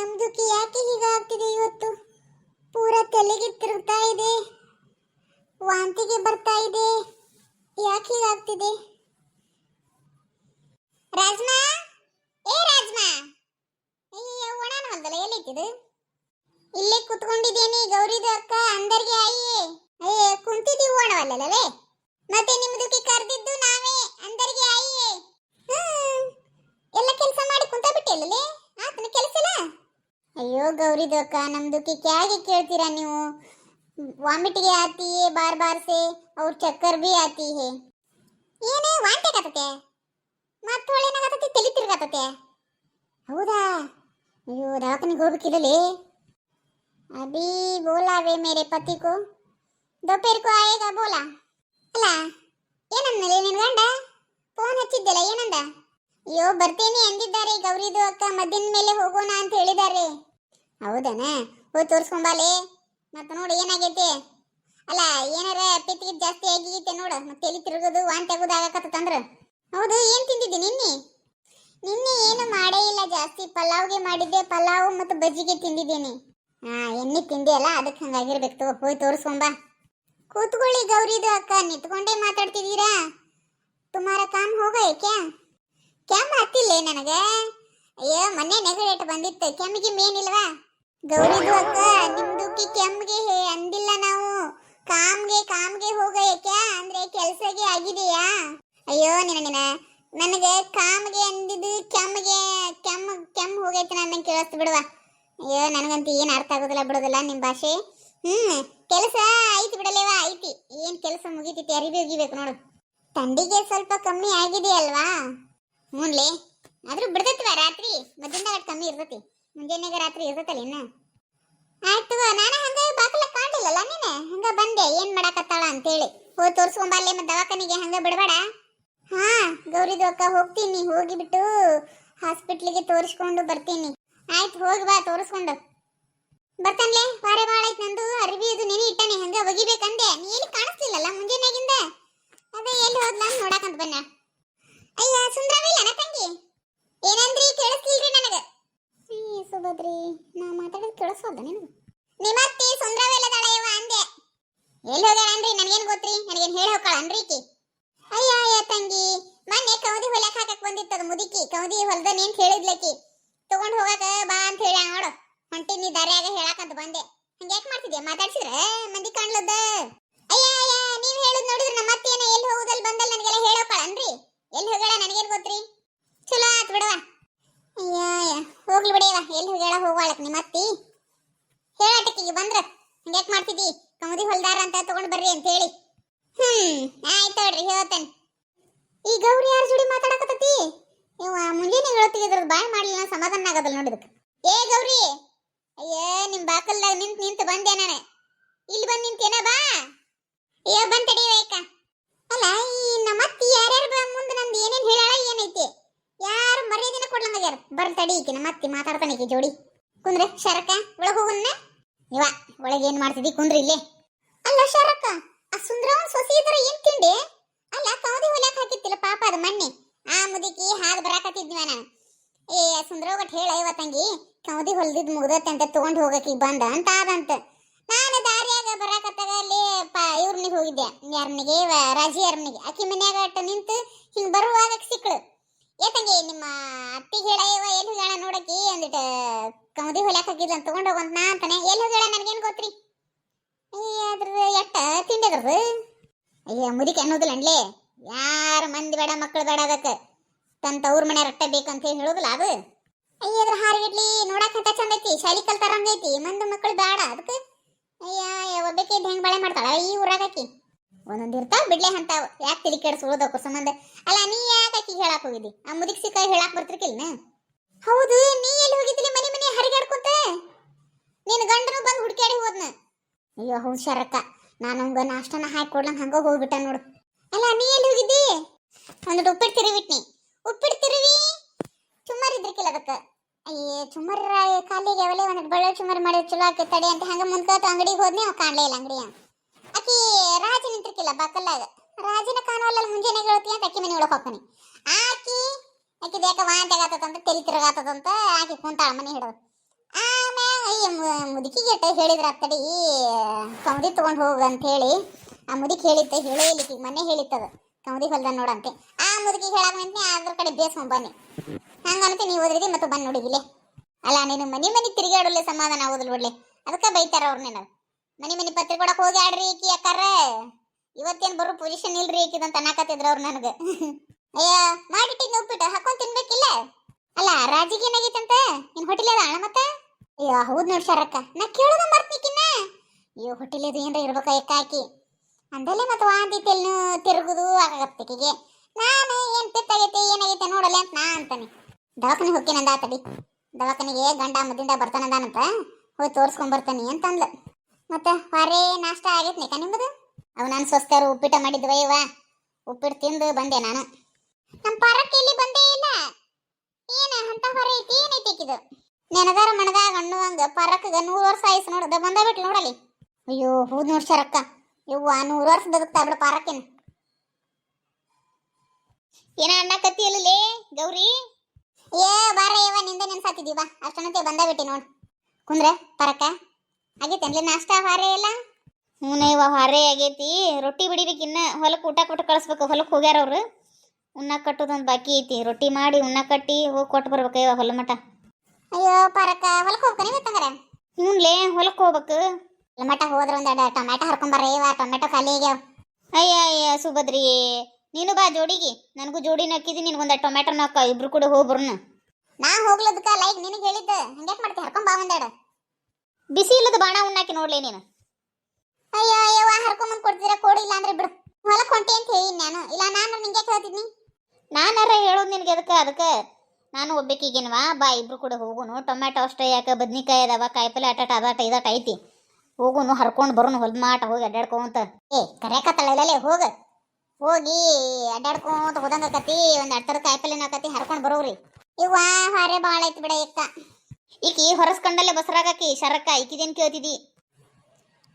ನಮ್ದುಕ್ಕೆ ಯಾಕೆ ಹೀಗಾಗ್ತಿದೆ ಇವತ್ತು? ಪೂರ ತಲೆಗೆ ತಿರುಗ್ತಾ ಇದೆ. ವಾಂತಿಗೆ ಬರ್ತಾ ಇದೆ. ಯಾಕೆ ಹೀಗಾಗ್ತಿದೆ ರಾಜ್ಮಾ? ಏ ರಾಜ್ಮಾ? ಅಯ್ಯೋ ಒಣನ ಹೊಲ್ದಲ್ಲ ಎಲ್ಲಿಟ್ಟಿದು ಇಲ್ಲೇ ಕುತ್ಕೊಂಡಿದ್ದೀನಿ, ಗೌರಿದ ಅಕ್ಕ, ಅಂದರ್ಗೆ ಆಯಿ. ಅಯ್ಯೇ ಕುಂತಿದ್ದೀವಿ ಓಣವಲ್ಲಲೇ ಮತ್ತೆ ನಿಮ್ದಕ್ಕೆ ಕರೆದಿದ್ದು ನಾವೇ ಅಂದರ್ಗೆ ಆಯಿ ಹ್ಮ್ ಎಲ್ಲ ಕೆಲಸ ಮಾಡಿ ಕುಂತ ಬಿಟ್ಟಿಲ್ಲಲೇ ಆತನ ಕೆಲಸ ಇಲ್ಲ ಗೌರಿ ದೊಕ್ಕ ನಮ್ ಕ್ಯಾಗೆ ಕೇಳ್ತೀರಾ ನೀವು? ವಾಮಿಟ್ಗೆ ಆತಿ ಬಾರ್ ಬಾರ್ ಸೆ, ಅವ್ರ ಚಕ್ಕರ್ ಬಿ ಆತಿ ಹೇ. ಏನೇ ವಾಂಟೆ ಆಗತ್ತೆ ಮತ್ ಒಳ್ಳೆ ಕತತೆ ತಲೆ ತಿರುಗಾತತೆ? ಹೌದಾ? ಅಯ್ಯೋ, ದವಾಖಾನೆಗೆ ಹೋಗ್ಬೇಕಿರಲಿ ಅಭಿ, ಬೋಲಾವೆ ಮೇರೆ ಪತಿ ಕೋ ದೊಪೇರ್ ಕೋ ಆಯೇಗ ಬೋಲಾ? ಅಲ್ಲ ಏನಂದ್ಮೇಲೆ ನಿನ್ ಗಂಡ? ಫೋನ್ ಹಚ್ಚಿದ್ದಲ್ಲ ಏನಂದ? ಅಯ್ಯೋ, ಬರ್ತೀನಿ ಎಂದಿದ್ದಾರೆ ಗೌರಿದು ಅಕ್ಕ ಮದ್ದಿನ ಮೇಲೆ ಹೋಗೋಣ ಅಂತ ಹೇಳಿದ್ದಾರೆ ಹೌದನ? ಹೋಗಿ ತೋರಿಸ್ಕೊಂಬಾಲಿ ಮತ್ತೆ ನೋಡಿ, ಏನಾಗೈತಿ? ಅಲ್ಲ, ಏನಾರ ಪಿತ್ತಿಗೆ ಜಾಸ್ತಿ ಆಗಿಗೈತೆ ನೋಡು. ಮತ್ತೆ ಎಲ್ಲಿ ತಿರುಗೋದು ವಾಂತಿ ಆಗೋದು ಹೌದು, ಏನ್ ತಿಂದಿದ್ದಿ ನಿನ್ನೆ? ನಿನ್ನೆ ಏನು ಮಾಡೇ ಇಲ್ಲ ಜಾಸ್ತಿ. ಪಲಾವ್ಗೆ ಮಾಡಿದ್ದೆ, ಪಲಾವ್ ಮತ್ತು ಬಜ್ಜಿಗೆ ತಿಂದಿದ್ದೀನಿ. ಹಾ, ಎಣ್ಣೆ ತಿಂದೆ ಅಲ್ಲ, ಅದಕ್ಕೆ ಹಂಗಾಗಿರ್ಬೇಕು ತಗೋ. ಹೋಗಿ ತೋರಿಸ್ಕೊಂಬ ಕೂತ್ಕೊಳ್ಳಿ ಗೌರಿದು ಅಕ್ಕ, ನಿಂತ್ಕೊಂಡೇ ಮಾತಾಡ್ತಿದ್ದೀರಾ? ತುಮಾರ ಕಾಮ್ ಹೋಗ ಕ್ಯಾ ಕ್ಯಾಮ್ ಹತ್ತಿಲ್ಲ ನನಗೆ? ಅಯ್ಯೋ ಮೊನ್ನೆ ನೆಗಡೇಟ್ ಬಂದಿತ್ತು. ಕೆಮ್ಮಿಗೆ ಮೇನಿಲ್ವಾ ಗೌರಿದು ಅಕ್ಕ ನಿಮ್ದುಕ್ಕೆ ಕೆಮ್ಗೆ ಅಂದಿಲ್ಲ ನಾವು. ಕಾಮ್ಗೆ ಕಾಮ್ಗೆ ಹೋಗ ಕ್ಯಾ ಅಂದ್ರೆ ಕೆಲ್ಸಗೆ ಆಗಿದೆಯಾ? ಅಯ್ಯೋ ನಿನ ನಿನ ನನಗೆ ಕಾಮ್ಗೆ ಅಂದಿದ್ದು ಕೆಮ್ಮಗೆ ಕೆಮ್ಮ ಕೆಮ್ಮ ಹೋಗೈತೆ ನನ್ನ ಕೇಳಿಸ್ತು ಬಿಡುವ. ಅಯ್ಯೋ, ನನಗಂತೂ ಏನು ಅರ್ಥ ಆಗೋದಿಲ್ಲ, ಬಿಡೋದಿಲ್ಲ ನಿಮ್ಮ ಭಾಷೆ. ಹ್ಮ್, ಕೆಲಸ ಐತಿ ಬಿಡಲೇವಾ ಐತಿ ಏನ್ ಕೆಲಸ ಮುಗಿತೈತಿ, ಅರಿವಿ ಒಗಿಬೇಕು ನೋಡು. ಥಂಡಿಗೆ ಸ್ವಲ್ಪ ಕಮ್ಮಿ ಆಗಿದೆ ಅಲ್ವಾ ಹ್ಞೂನ್ಲೆ. ಆದ್ರೂ ಬಿಡ್ತೈತಿವ ರಾತ್ರಿ. ಮಧ್ಯಾಹ್ನ ಕಮ್ಮಿ ಇರ್ತೈತಿ. ಮುಂಜಾನೆಗೆ ರಾತ್ರಿ ಇರ್ತೈತಲ್ಲ ಇನ್ನ? ಆಯ್ತು ನಾನು ಹಂಗ ಬಾಕಲ ಕಾಣಿಲ್ಲಲ್ಲ ನೀನೆ ಹಂಗ ಬಂದೆ, ಏನ್ ಮಾಡಕತ್ತಾಳ ಅಂತೇಳಿ. ಹೋಗಿ ತೋರ್ಸ್ಕೊಂಬಲ್ಲೆ ಮತ್ತೆ ದವಾಖಾನಿಗೆ ಹಂಗ ಬಿಡಬೇಡ. ಹಾ ಗೌರಿದು ಅಕ್ಕ ಹೋಗ್ತೀನಿ, ಹೋಗಿಬಿಟ್ಟು ಹಾಸ್ಪಿಟ್ಲಿಗೆ ತೋರಿಸ್ಕೊಂಡು ಬರ್ತೀನಿ. ಆಯ್ತು, ಹೋಗಿ ಬಾ, ತೋರಿಸ್ಕೊಂಡು. ಬರ್ತಾನ್ಲೆ, ವಾರೆ ಬಾಳ ಐತ್ ನಂದು, ಅರ್ವಿ ಇದು ನೆನೆ ಇಟ್ಟಾನೆ, ಹಂಗ ಒಗಿಬೇಕಂದೆ. ನೀ ಎಲ್ಲಿ ಕಾಣಿಸ್ತಿಲ್ಲಲ್ಲ ಮುಂಜಾನೆಗಿಂದ? ಅದೇ ಎಲ್ಲಿ ಹೋದ್ಲ ನೋಡಕಂತ ಬನ್ನ ಅಯ್ಯ ಸುಂದ್ರವಿಲ್ಲ ತಂಗಿ? ಏನಂದ್ರಿ ಕೇಳಿಸ್ತಿಲ್ರಿ ನನಗ? ಈ ಸುಭದ್ರಿ. ನಾ ಮಾತಾಡೋದು ಕೇಳಿಸೋದ ನಿನಗೆ? ನಿಮ್ಮತ್ತಿ ಸುಂದ್ರವಿಲ್ಲದಾಳ ಯವ್ವ ಅಂದೆ. ಎಲ್ಲಿ ಹೋಗ್ಯಾಳನ್ರಿ? ನನಗೇನು ಗೊತ್ತ್ರಿ? ನನಗೇನು ಹೇಳಿ ಹೋಗ್ಕಳನ್ರಿ ಈಕಿ? ಅಯ್ಯ ಅಯ್ಯ ತಂಗಿ. ಮೊನ್ನೆ ಕವದಿ ಹೊಲಕ್ಕೆ ಹಾಕಕ್ ಬಂದಿತ್ತದ ಮುದುಕಿ. ಕವದಿ ಹೊಲ್ದ ಅಂತ ಹೇಳಿದ್ಲಕಿ ತಗೊಂಡ್ ಹೋಗಾಕ ಬಾ ಅಂತ ಹೇಳ ನೋಡು. ಹೊಂಟಿನಿ ದಾರ್ಯಾಗ ಹೇಳಕಂತ ಬಂದೆ. ಹಂಗ್ಯಾಕ್ ಮಾಡ್ತಿದ್ಯಾ? ಮಾತಾಡ್ಸಿದ್ರೆ? ಮಂದಿ ಕಾಣ್ಲದ? ಅಯ್ಯ ಅಯ್ಯ, ನೀವ್ ಹೇಳುದ್ ನೋಡಿದ್ರ ನಮ್ಮ ಅತ್ತೇನ ಎಲ್ಲಿ ಹೋಗುದಲ್ಲಿ ಬಂದಲ್ಲಿ ನನಗೆಲ್ಲ ಹೇಳೋಕಳನ್ರಿ ಎಲ್ಲಿ ಹೋಗಳ ನನಗೇನು ಗೊತ್ತ್ರಿ? ಚಲೋ ಆತ್ ಬಿಡವ ಅಯ್ಯ ಹೋಗ್ಲಿ ಬಿಡಿಯವ ಎಲ್ಲಿ ಹೋಗ್ಯಾಳ, ಹೋಗ್ವಾಳಕ್ ನಿಮ್ಮ ಅತ್ತಿ. ಹೇಳಟಕ್ಕಿಗೆ ಬಂದ್ರ, ಹಂಗ್ಯಾಕ್ ಮಾಡ್ತಿದ್ದಿ ಕಮದಿ ಹೊಲ್ದಾರ ಅಂತ ತಗೊಂಡ್ ಬರ್ರಿ ಅಂತ ಹೇಳಿ ಹ್ಮ್, ಆಯ್ತು ನೋಡ್ರಿ ಹೇಳ್ತೇನೆ. ಈ ಗೌರಿ ಯಾರ ಜೋಡಿ ಮಾತಾಡಕತ್ತತಿ? ಇವ ಮುಂಜಾನೆ ಹೇಳ್ತಿದ್ರ ಬಾಯ್ ಮಾಡ್ಲಿಲ್ಲ, ಸಮಾಧಾನ ಆಗದಲ್ಲ ನೋಡಿದಕ್ಕೆ ಏ ಗೌರಿ, ಅಯ್ಯೇ, ನಿಮ್ ಬಾಕಲ್ದಾಗ ನಿಂತ್ ನಿಂತು ಬಂದೆ ನಾನು. ಇಲ್ಲಿ ಬಂದ್ ನಿಂತೇನ ಬಾ. ಅಯ್ಯೋ ಬಂದ್ ತಡಿಯೋ ಅಲ್ಲ, ಈ ನಮ್ಮತ್ತಿ ಯಾರ್ಯಾರು ಮುಂದೆ ನಂದು ಏನೇನ್ ಹೇಳಾಳ ಏನೈತಿ? ಯಾರು ಮರ್ಯಾದಿನ ಕೊಡ್ಲಂಗ್ಯಾರ ಬರ್ಲ್ ತಡಿ ಈಕಿನ, ಮತ್ತೆ ಮಾತಾಡ್ತಾನೆ ಈಕಿ ಜೋಡಿ. ಕುಂದ್ರೆ ಶರಕ ಒಳಗೆ ಹೋಗುನ್ನ ಇವ, ಒಳಗೆ ಏನ್ ಮಾಡ್ತಿದ್ದಿ ಕುಂದ್ರಿ ಇಲ್ಲೇ. ಅಲ್ಲ ಶರಕ ಆ ಸುಂದರವನ್ ಸೊಸಿ ಇದ್ರ ಏನ್ ತಿಂಡಿ? ಅಲ್ಲ ಕೌದಿ ಹೊಲ್ಯಾಕ ಹಾಕಿತ್ತಿಲ್ಲ ಪಾಪ ಅದ ಮಣ್ಣೆ. ಆ ಮುದುಕಿ ಹಾದ್ ಬರಾಕತ್ತಿದ್ವಿ ನಾನು. ಏ ಸುಂದ್ರವಟ್ ಹೇಳ ಇವ ತಂಗಿ ಕೌದಿ ಹೊಲ್ದಿದ್ ಮುಗ್ದತ್ತೆ ಅಂತ ತಗೊಂಡ್ ಹೋಗಕ್ಕೆ ಬಂದ. ಅಂತ ಆದಂತ. ನಾನು ದಾರಿಯಾಗ ಬರಾಕತ್ತಾಗ ಅಲ್ಲಿ ಇವ್ರನಿಗೆ ಹೋಗಿದ್ದೆ. ಯಾರನಿಗೆ ರಾಜಿ ಯಾರನಿಗೆ ಆಕಿ ಮನ್ಯಾಗ ಅಟ್ಟ ನಿಂತು ಹಿಂಗ್ ಬರುವಾಗ ಸಿಕ್ಕಳು ಏತಂಗಿ ನಿಮ್ಮ ಅತ್ತಿ ಹೇಳ ಇವ ಎಲ್ಲಿ ಹೋಗ್ಯಾಳ ನೋಡಕಿ ಅಂದಿಟ ಕಮದಿ ಹೊಲ್ಯಾಕ ಹಾಕಿದ್ಲ ಅಂತ ತಗೊಂಡ್ ಹೋಗಂತ ನಾ ಅಂತಾನೆ. ಎಲ್ಲಿ ಹೋಗ್ಯಾಳ ಗೊತ್ತ್ರಿ? ಅಯ್ಯ ಅದ್ರ ಎಟ್ಟ ತಿಂಡದ್ರದು ಅಯ್ಯ, ಮುದಿಕೆ ಅನ್ನೋದಿಲ್ಲ ಅನ್ಲೇ. ಯಾರ ಮಂದಿ ಬೇಡ ಮಕ್ಕಳು ಬೇಡ ಅದಕ್ಕೆ. ತನ್ನ ತವ್ರ ಮನೆ ರಟ್ಟ ಬೇಕಂತ ಹೇಳಿ ಹೇಳೋದಿಲ್ಲ ಅದು? ಅಯ್ಯ, ಅದ್ರ ಹಾರಿಗಿಡ್ಲಿ ನೋಡಕ್ ಅಂತ ಚಂದ ಐತಿ, ಶಾಲಿ ಕಲ್ತಾರ ಐತಿ, ಮಂದಿ ಮಕ್ಕಳು ಬೇಡ ಅದಕ್ಕೆ. ಅಯ್ಯ ಒಬ್ಬಕ್ಕೆ ಹೆಂಗ್ ಬಾಳೆ ಮಾಡ್ತಾಳ ಈ ಊರಾಗಿ ಒಂದೊಂದ್ ಇರ್ತಾವ, ಬಿಡ್ಲೆ ಅಂತಾವ. ಯಾಕೆ ತಿಳಿ ಕೆಡಿಸ್ಕೊಳ್ಳೋದಕ್ಕೂ ಸಂಬಂಧ? ಅಲ್ಲ, ನೀ ಆಕಿಗೆ ಹೇಳಕ್ ಹೋಗಿದ್ದಿ? ಆ ಮುದಿಕ್ ಸಿಕ್ಕ ಹೇಳಕ್ ಬರ್ತಿರ್ಕಿಲ್ನ ಹೌದು, ನೀ ಎಲ್ಲಿ ಹೋಗಿದ್ದಿಲ್ಲ ಮನೆ ಮನೆ ಹರಿಗಾಡ್ಕೊತ? ನಿನ್ ಗಂಡನು ಬಂದು ಹುಡುಕಾಡಿ ಹೋದ್ನ? ಅಯ್ಯೋ ಹೌದು ಶರಕ್ಕ ನಾನು ಹಂಗ ನಾಷ್ಟನ ಹಾಕಿ ಕೊಡ್ಲಂಗ ಹಂಗ ಹೋಗ್ಬಿಟ್ಟ ನೋಡು. ಅಲ್ಲ, ನೀ ಎಲ್ಲಿ ಹೋಗಿದ್ದಿ? ಒಂದು ಉಪ್ಪಿಟ್ಟು ತಿರುವಿಟ್ನಿ. ಉಪ್ಪಿಟ್ಟು ತಿರುವಿ? ಚುಮ್ಮರ್ ಇದ್ರಕಿಲ್ಲ ಅದಕ್ಕೆ? ಅಯ್ಯೇ, ಚುಮ್ಮರ್ ಕಾಲಿಗೆ ಅವಲೇ ಒಂದ್ ಬಳ್ಳ ಚುಮ್ಮರ್ ಮಾಡಿ ಚಲೋ ಆಕೆ ತಡಿ ಅಂತ ಹಂಗ ಮುಂದ್ಕೋತ ಅಂಗಡಿಗೆ ಹೋದ್ನಿ, ಅವ್ ಕಾಣ್ಲೇ ಇಲ್ಲ ಅಂಗಡಿಯ ಆಕಿ ರಾಜ ನಿಂತಿರ್ಕಿಲ್ಲ ಬಾಕಲ್ಲಾಗ? ರಾಜನ ಕಾಣುವಲ್ಲ ಮುಂಜಾನೆ ಒಳಗೆ ಹೋಗ್ತಾನೆ. ಆಕಿ ಆಕಿ ಬೇಕ ವಾಂತಿ ಆಗತ್ತಂತ ತಲೆ ತಿರುಗಾತದಂತ ಆಕಿ ಕುಂತಾಳ ಮನೆ ಹಿಡಿದು. ಅಯ್ಯ ಮುದುಕಿ ಎಟ್ಟ ಹೇಳಿದ್ರ ಅತ್ತಡಿ ಕಮದಿ ತಗೊಂಡು ಹೋಗು ಅಂತ ಹೇಳಿ, ಆ ಮುದುಕಿ ಹೇಳಿತ್ತ ಹೇಳೇ ಮನೆ ಹೇಳಿತ್ತದ. ಕಮದಿ ಹೊಲ್ದ ನೋಡಂತೆ ಆ ಮುದುಕಿ ಹೇಳಾಕ ನಿಂತೆ ಅದ್ರ ಕಡೆ ಬೇಸ್ಕೊಂಡ್ ಬನ್ನಿ. ಹಂಗಂತ ನೀವು ಓದ್ರಿದಿ ಮತ್ತೆ ಬಂದ್ ನೋಡಿದಿಲೆ ಅಲ್ಲ, ನೀನು ಮನೆ ಮನೆ ತಿರುಗಾಡಲೆ ಸಮಾಧಾನ ಆಗೋದಿಲ್ಲ ಬಿಡ್ಲಿ. ಅದಕ್ಕೆ ಬೈತಾರ ಅವ್ರ ನೀನು ಮನೆ ಮನೆ ಪತ್ರಿ ಕೊಡಕ್ ಹೋಗಿ ಆಡ್ರಿ ಈಕಿ ಯಾಕಾರ ಇವತ್ತೇನ್ ಬರೋ ಪೊಸಿಷನ್ ಇಲ್ರಿ ಈಕಿದಂತ ಅನ್ನಕತ್ತಿದ್ರ ಅವ್ರು ನನಗೆ. ಅಯ್ಯ ಮಾಡಿಟ್ಟಿದ್ ಉಪ್ಪಿಟ್ಟು ಹಾಕೊಂಡ್ ತಿನ್ಬೇಕಿಲ್ಲ? ಅಲ್ಲ, ರಾಜಿಗೆ ಏನಾಗೈತಂತ ನಿನ್ ಹೋಟೆಲ್ ಅದ ಅಣ್ಣ ಮತ್ತೆ? ಅಯ್ಯೋ, ಹೌದ್ ನೋಡ್ ಶರಕ್ಕ. ನಾ ಕೇಳೋದ ಮರ್ತಿಕಿನ್ನ ಅಯ್ಯೋ ಹೋಟೆಲ್ ಇದು ಏನ್ರ ಇರ್ಬೇಕ ಎಕ್ಕಾಕಿ ಅಂದಲ್ಲೇ ಮತ್ತೆ ವಾಂತಿ ತೆಲ್ನು ತಿರುಗುದು ಆಗತ್ತಿಕಿಗೆ ನಾನು ಏನ್ ಪೆತ್ತಾಗೈತೆ ಏನಾಗೈತೆ ನೋಡಲ್ಲ ಅಂತ ನಾ ಅಂತಾನೆ. ದವಾಖಾನೆ ಹೊಕ್ಕಿನಂದ ಆತಡಿ. ದವಾಖಾನೆಗೆ ಗಂಡ ಮದ್ದಿಂದ ಬರ್ತಾನಂದಾನಂತ. ಹೋಗಿ ತೋರ್ಸ್ಕೊಂಡ್ ಬರ್ತಾನೆ ಅಂತ ಅಂದ್ಲ. ಮತ್ತೆ ಹೊರೆ ನಾಷ್ಟ ಆಗೈತೆ ನಿಮ್ಮದು ಅವ್ ನಾನು ಉಪ್ಪಿಟ ಮಾಡಿದ್ವ ಇವ ಉಪ್ಪಿಟ್ಟು ತಿಂದು ಬಂದೆ ನಾನು. ನಮ್ಮ ಪಾರಕ್ಕೆ ಇಲ್ಲಿ ಬಂದೇ ಇಲ್ಲ. ಏನ ಅಂತ ಹೊರೈತಿ ಐತಿ ಏನೈತಿ ಇದು ನೆನದಾರ ಮಣದಾಗ ಹಣ್ಣುವಂಗ ಪರಕ್ಕಗ ನೂರು ವರ್ಷ ಆಯ್ಸು ನೋಡದ ಬಂದ ಬಿಟ್ಲು ನೋಡಲಿ ಅಯ್ಯೋ, ಹೂದ್ ನೋಡ್ ಶರಕ್ಕ. ಇವ್ವ ನೂರು ವರ್ಷ ಬದುಕ್ತಾ ಬಿಡು ಪಾರಕ್ಕಿನ. ಏನ ಅಣ್ಣ ಕತ್ತಿ ಅಲ್ಲಲೇ ಗೌರಿ? ಏ, ಬಾರ ಯವ್ವ ನಿಂದ ನೆನ್ಸಾತಿದೀವ ಅಷ್ಟನತೆ ಬಂದ ಬಿಟ್ಟಿ ನೋಡ್. ಕುಂದ್ರೆ, ಪಾರಕ್ಕ. ಆಗೈತೆ ನಾಷ್ಟ, ಹಾರೇ, ಎಲ್ಲ? ಹ್ಞೂ ಇವ ಹಾರೇ ಆಗೈತಿ. ರೊಟ್ಟಿ ಬಿಡಿಬೇಕು ಇನ್ನ ಹೊಲಕ್ಕೆ ಊಟ ಕೊಟ್ಟು ಕಳಿಸ್ಬೇಕು. ಹೊಲಕ್ಕೆ ಹೋಗ್ಯಾರ ಅವ್ರು. ಉಣ್ಣ ಕಟ್ಟೋದೊಂದು ಬಾಕಿ ಐತಿ. ರೊಟ್ಟಿ ಮಾಡಿ ಉಣ್ಣ ಕಟ್ಟಿ ಹೋಗಿ ಕೊಟ್ಟು ಬರ್ಬೇಕು ಇವ ಹೊಲ ಮಠ. ಅಯ್ಯೋ ಪರಕ ಹೊಲಕ್ಕೆ ಹೋಗ್ತಾನೆ ಹ್ಞೂ ಹ್ಞೂನ್ಲೇ ಹೊಲಕ್ಕೆ ಹೋಗ್ಬೇಕು. ಹೊಲ ಮಠ ಒಂದ್ ಒಂದೆರಡು ಟೊಮೆಟೊ ಹರ್ಕೊಂಬರ್ರಿ ಇವ ಟೊಮೆಟೊ ಖಾಲಿ ಆಗ್ಯಾವ. ಅಯ್ಯ ಅಯ್ಯ ಸುಭದ್ರಿ ನೀನು ಬಾ ಜೋಡಿಗೆ. ನನಗೂ ಜೋಡಿ ನಕ್ಕಿದಿ ನಿನ್ಗೊಂದು ಟೊಮೆಟೊ ನಾಕ ಇಬ್ರು ಕೂಡ ಹೋಗ್ಬರ್ನ ನಾ ಹೋಗ್ಲದಕ್ಕ ಲೈಕ್ ನಿನಗೆ ಹೇಳಿದ್ದು. ಹಂಗ್ಯಾಕ್ ಮಾಡ್ತಿ? ಹರ್ಕೊಂಬಾ ಬಾ ಒಂದೆರಡು ಬಿಸಿ ಇಲ್ಲದ ಬಾಣ ಉಣ್ಣಾಕಿ ನೋಡ್ಲಿ ನೀನು. ಅಯ್ಯೋ ಅಯ್ಯವ್ವ ಹರ್ಕೊಂಡು ಕೊಡ್ತೀರಾ ಕೊಡಿ ಇಲ್ಲ ಅಂದ್ರೆ ಬಿಡು. ಹೊಲಕ್ ಹೊಂಟಿ ಅಂತ ಹೇಳಿ ನಾನು. ಇಲ್ಲ ನಾನು ನಿಂಗೆ ನಾನು ನಾನಾರ ಹೇಳೋದು ನಿನಗೆ ಅದಕ್ಕೆ ಅದಕ್ಕೆ? ನಾನು ಒಬ್ಬಾಕಿಗೇನವಾ ಬಾ ಇಬ್ರು ಕೂಡ ಹೋಗುನು. ಟೊಮ್ಯಾಟೊ ಅಷ್ಟೇ ಯಾಕೆ? ಬದ್ನಿಕಾಯಿ ಅದಾವ ಕಾಯಿಪಲ್ಲೆ ಅಟಾಟ ಅದಾಟ ಇದಾಟ ಐತಿ. ಹೋಗುನು ಹರ್ಕೊಂಡು ಬರೋನು ಹೊಲ್ದ ಮಾಟ ಹೋಗಿ ಅಡ್ಡಾಡ್ಕೊಂತ ಏ ಕರೆಯಕತ್ತಳಲ್ಲೇ ಹೋಗ. ಹೋಗಿ ಅಡ್ಡಾಡ್ಕೊಂತ ಹೋದಂಗಕತಿ ಒಂದ್ ಒಂದು ಅಡ್ತರ ಕಾಯಿಪಲ್ಲೆ ನಾಕತಿ ಹರ್ಕೊಂಡು ಬರೋರಿ ಇವ ಹಾರೆ ಭಾಳ ಐತಿ ಬಿಡ ಎಕ್ಕ ಈಕಿ ಹೊರಸ್ಕೊಂಡಲ್ಲೇ ಬಸರಾಗಕಿ ಶರಕ್ಕ ಈಕಿದೇನು ಕೇಳ್ತಿದಿ?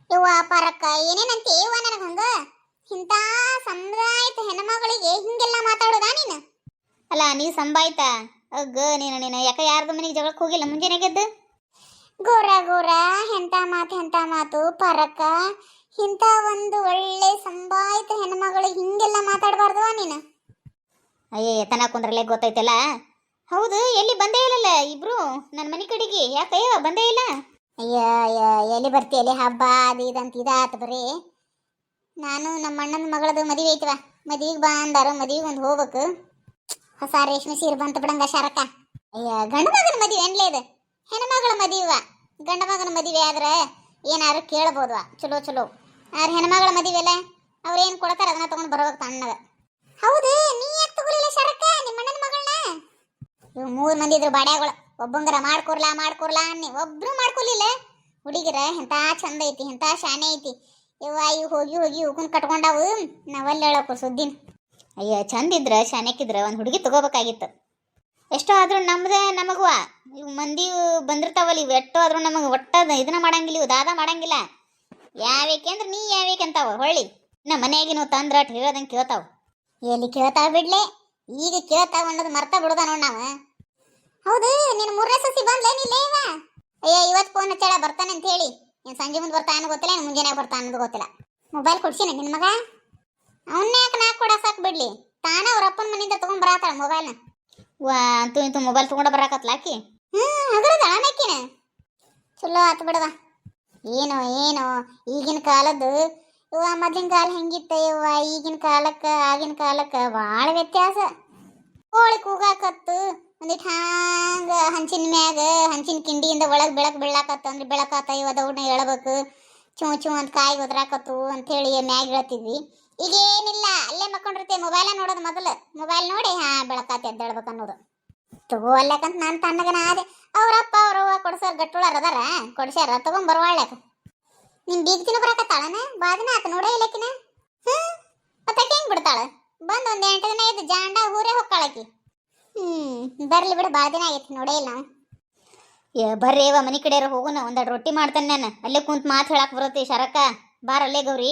ಯವ್ವ ಪರಕ್ಕ ಏನೇನಂತಿ? ಯವ್ವ ನನಗ ಹಂಗ? ಇಂಥ ಸಮುದಾಯದ ಹೆಣ್ಮಗಳಿಗೆ ಹಿಂಗೆಲ್ಲ ಮಾತಾಡೋದಾ ನೀನು? ಅಲ್ಲ ನೀ ಸಂಬಾಯ್ತ? ಅಗ್ಗ ನೀನು ನೀನು ಯಾಕ ಯಾರ್ದು ಮನೆಗೆ ಜಗಳಕ್ಕೆ ಹೋಗಿಲ್ಲ? ಮುಂಜಾನೆ ಗೆದ್ದು ಗೋರ ಗೋರ ಎಂತ ಮಾತು ಎಂತ ಮಾತು ಪರಕ್ಕ? ಇಂಥ ಒಂದು ಒಳ್ಳೆ ಸಂಬಾಯಿತ ಹೆಣ್ಮಗಳು ಹಿಂಗೆಲ್ಲ ಮಾತಾಡಬಾರ್ದವಾ ನೀನು. ಅಯ್ಯ ತನ ಕುಂದ್ರಲ್ಲೇ ಗೊತ್ತೈತಲ್ಲ? ಹೌದು ಎಲ್ಲಿ ಬಂದೇ ಇಲ್ಲಲ್ಲ ಇಬ್ರು? ನನ್ನ ಮನೆ ಕಡೆಗೆ. ಯಾಕಯ್ಯ ಬಂದೇ ಇಲ್ಲ? ಅಯ್ಯ ಅಯ್ಯ, ಎಲ್ಲಿ ಬರ್ತಿ, ಎಲ್ಲಿ ಹಬ್ಬ, ಅದು ಇದಂತ ಇದಾತ ಬರೀ ನಾನು ನಮ್ಮ ಅಣ್ಣನ ಮಗಳದು ಮದುವೆ ಐತವ. ಮದುವೆಗೆ ಬಾ ಅಂದಾರ, ಮದುವೆಗೆ ಒಂದು ಹೋಗ್ಬೇಕು. ಹೊಸ ರೇಷ್ಮೆ ಸೀರೆ ಬಂತು ಬಿಡಂಗ ಶಾರಕ್ಕ. ಅಯ್ಯ, ಗಂಡ ಮಗನ ಮದುವೆ ಏನ್ಲೇ ಇದು? ಹೆಣ್ಮಗಳ ಮದುವೆ ಗಂಡ ಮಗನ ಮದುವೆ ಆದ್ರೆ ಏನಾರು ಕೇಳ್ಬೋದ್ವಾ? ಚಲೋ ಚಲೋ. ಆದ್ರೆ ಹೆಣ್ಮಗಳ ಮದುವೆ ಅಲ್ಲ? ಅವ್ರು ಏನು ಕೊಡ್ತಾರ ಅದನ್ನ ತಗೊಂಡು ಬರ್ಬೇಕು ತಣ್ಣಗ ಹೌದು, ನೀ ಯಾಕೆ ತಗೊಳಿಲ್ಲ ಶಾರಕ್ಕ, ನಿಮ್ಮ ಅಣ್ಣನ ಮಗಳನ್ನ? ಇವ್ ಮೂರು ಮಂದಿ ಇದ್ರು ಬಾಡ್ಯಾಗಳು. ಒಬ್ಬಂಗರ ಮಾಡ್ಕೊರ್ಲಾ ಮಾಡ್ಕೊರ್ಲಾ ಅನ್ನಿ. ಒಬ್ರು ಮಾಡ್ಕೊಲಿಲ್ಲ ಹುಡುಗಿರ ಎಂತ ಚಂದ ಐತಿ, ಎಂತ ಶಾನೆ ಐತಿ. ಇವ ಇವು ಹೋಗಿ ಹೋಗಿ ಇವಕನ್ ಕಟ್ಕೊಂಡಾವು. ನಾವಲ್ಲಿ ಹೇಳಪ್ಪ ಸುದ್ದಿನ. ಅಯ್ಯ, ಚಂದ ಇದ್ರ ಒಂದು ಹುಡುಗಿ ತಗೋಬೇಕಾಗಿತ್ತು. ಎಷ್ಟೋ ಆದ್ರೂ ನಮ್ದ ನಮಗುವ. ಇವು ಮಂದಿ ಬಂದಿರ್ತಾವಲ್ಲ, ಇವ್ ಎಷ್ಟೋ ಆದ್ರೂ ನಮಗೆ ಒಟ್ಟ ಇದನ್ನ ಮಾಡಂಗಿಲ್ಲ, ಇವು ದಾದ ಮಾಡಂಗಿಲ್ಲ. ಯಾವೇಕೆ ಅಂದ್ರೆ ನೀ ಯಾವೇಕೆ ಅಂತಾವ, ಹೊಳ್ಳಿ. ನಮ್ಮ ಮನೆಯಾಗಿನ ತಂದ್ರ ಅಟ್ ಹೇಳದಂಗೆ ಕೇಳ್ತಾವ. ಎಲ್ಲಿ ಕೇಳ್ತಾವ ಬಿಡ್ಲೆ? ಈಗ ಕೇಳ್ತಾವ ಅನ್ನೋದು ಮರ್ತ ಬಿಡುದ ನೋಡ್ ನಾವ. ಹೌದು ನಿನ್ ಮೂರನೇ ಸಸಿ ಬಂದ್ಲೇ ನೀ ಇವ. ಅಯ್ಯ ಇವತ್ತು ಫೋನ್ ಹಚ್ಚಾಳ ಬರ್ತಾನೆ ಅಂತ ಹೇಳಿ. ನೀನ್ ಸಂಜೆ ಮುಂದೆ ಬರ್ತಾನೆ ಗೊತ್ತಿಲ್ಲ ಮುಂಜಾನೆ ಬರ್ತಾನ ಅನ್ನೋದು ಗೊತ್ತಿಲ್ಲ. ಮೊಬೈಲ್ ಕೊಡ್ಸಿನ ನಿನ್ ಮಗ? ಅವನ್ನೇ ಯಾಕೆ ನಾ ಕೊಡ ಸಾಕು ಬಿಡ್ಲಿ? ತಾನೇ ಅವ್ರ ಅಪ್ಪನ ಮನೆಯಿಂದ ತಗೊಂಡ್ ಬರತ್ತಾಳ ಮೊಬೈಲ್ನ ವಾ ಅಂತೂ ಇಂತೂ ಮೊಬೈಲ್ ತಗೊಂಡ ಬರಾಕತ್ಲ ಆಕಿ? ಹಗರದ ಆಮೇಕಿನ ಚಲೋ ಆತು ಬಿಡವ ಏನೋ ಏನೋ ಈಗಿನ ಕಾಲದ್ದು. ಇವ ಮೊದ್ಲಿನ ಕಾಲ ಹೆಂಗಿತ್ತ ಇವ ಈಗಿನ ಕಾಲಕ್ಕೆ ಆಗಿನ ಕಾಲಕ್ಕೆ ಭಾಳ ವ್ಯತ್ಯಾಸ. ಕೋಳಿ ಕೂಗಾಕತ್ತು. ಒಂದಿಟ್ ಹಾಂಗ ಹಂಚಿನ ಮ್ಯಾಗ, ಹಂಚಿನ ಕಿಂಡಿಯಿಂದ ಒಳಗೆ ಬೆಳಕು ಬೀಳಾಕತ್ತ ಅಂದ್ರೆ ಬೆಳಕಾತ ಇವ ದೌಡ್ನ ಎಳಬೇಕು ಚೂ ಚೂ ಅಂತ ಕಾಯಿ ಒದ್ರಾಕತ್ತು ಅಂತೇಳಿ ಮ್ಯಾಗ ಹೇಳ್ತಿದ್ವಿ. ಈಗ ಏನಿಲ್ಲ ಅಲ್ಲೇ ಮಕ್ಕೊಂಡಿರ್ತೀವಿ ಮೊಬೈಲ ನೋಡೋದು ಮೊದಲು. ಮೊಬೈಲ್ ನೋಡಿ, ಹಾ, ಬೆಳಕಾತಿ ಎದ್ದೇಳ್ಬೇಕು ಅನ್ನೋದು. ತಗೋ ಅಲ್ಲಕಂತ ನಾನು ತಣ್ಣಗನ ಆದೆ. ಅವ್ರಪ್ಪ ಅವ್ರವ್ವ ಕೊಡ್ಸೋರ್ ಗಟ್ಟುಳಾರ ಅದಾರ, ಕೊಡ್ಸ್ಯಾರ, ತಗೊಂಡ್ ಬರವಾಳ್ಯಾಕ ನಿಮ್ ಬೀಗ್ತಿನ ಬರಾಕತ್ತಾಳನ? ಬಾದಿನ ಆತ ನೋಡೇ ಇಲ್ಲಕಿನ? ಹ್ಮ್? ಮತ್ತೆ ಹೆಂಗ್ ಬಿಡ್ತಾಳ? ಬಂದ್ ಒಂದ್ ಎಂಟು ದಿನ ಇದ್ದು ಜಾಂಡ ಊರೇ ಹೊಕ್ಕಾಳಕಿ. ಹ್ಮ್ ಬರ್ಲಿ ಬಿಡು ಬಾಳ ದಿನ ಆಗೈತಿ ನೋಡೇ ಇಲ್ಲ. ನಾವು ಏ ಬರ್ರಿ ಮನೆ ಮನಿ ಕಡೆ ಹೋಗುನ ಒಂದೆರಡು ರೊಟ್ಟಿ ಮಾಡ್ತಾನೆ ನಾನು. ಅಲ್ಲೇ ಕುಂತ ಮಾತು ಹೇಳಕ್ ಬರುತ್ತೆ ಶರಕ ಬಾರ ಅಲ್ಲೇ ಗೌರಿ.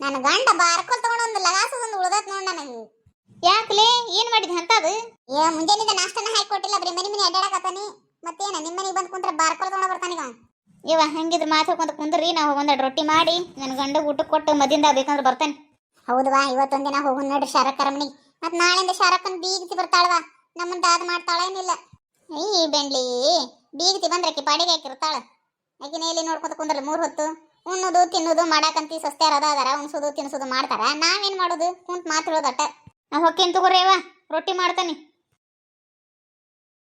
ನನ್ನ ಗಂಡ ಬಾರ್ಕೊಲ್ ತಗೊಂಡು ಒಂದು ಲಗಾಸದೊಂದು ಉಳ್ದತ್ ನೋಡ್ ನನಗೆ. ಯಾಕಲೇ? ಏನ್ ಮಾಡಿದ್ ಅಂತದು ಏ ಮುಂಜಾನಿಂದ ನಾಷ್ಟನ ಹಾಕಿ ಕೊಟ್ಟಿಲ್ಲ ಬರೀ ಮನೆ ಮನೆ ಅಡ್ಡಾಡಕತ್ತಾನಿ ಮತ್ತೇನ ನಿಮ್ಮ ಮನೆಗೆ ಬಂದು ಕುಂತ್ರ ಬಾರ್ಕೊಲ್ ತಗೊಂಡ ಬರ್ತಾನೀಗ ಇವ ಹಂಗಿದ್ರೆ ಮಾತು ಮಾತಾಡ್ಕೊಂತ ಕುಂದ್ರಿ ನಾವು ಒಂದೆರಡು ರೊಟ್ಟಿ ಮಾಡಿ ನನ್ನ ಗಂಡ ಊಟಕ್ಕೆ ಕೊಟ್ಟು ಮದಿಂದ ಬೇಕಂದ್ರೆ ಬರ್ತೇನೆ. ಹೌದವಾ ಇವತ್ತೊಂದಿನ ಹೋಗೋಣ ನೋಡ್ರಿ ಶಾರಕ್ಕರ ಮನಿಗೆ. ಮತ್ತೆ ನಾಳೆಯಿಂದ ಶಾರಕ್ಕನ್ ಬೀಗತಿ ಬರ್ತಾಳವಾ ನಮ್ಮನ್ನ ದಾದ ಮಾಡ್ತಾಳೇನಿಲ್ಲ. ಈ ಬೆಂಡ್ಲಿ, ಬೀಗತಿ ಬಂದ್ರೆ ಆಕಿ ಪಾಡಿಗೆ ಹಾಕಿರ್ತಾಳ. ಆಕಿನ ಎಲ್ಲಿ ನೋಡ್ಕೊಂತ ಕುಂದ್ರಲ್ಲ ಮೂರು ಹೊತ್ತು. ಉಣ್ಣೋದು, ತಿನ್ನೋದು, ಮಾಡಾಕಂತಿ ಸಸ್ತ್ಯಾರ ಅದ ಅದಾರ, ಉಣ್ಸೋದು, ತಿನ್ಸೋದು ಮಾಡ್ತಾರ. ನಾವೇನ್ ಮಾಡೋದು? ಕುಂತ್ ಮಾತಾಡೋದಟ್ಟ ನಾ ಹೊಕ್ಕೇನ್ ತಗೋರಿ ಅವ ರೊಟ್ಟಿ ಮಾಡ್ತಾನೆ.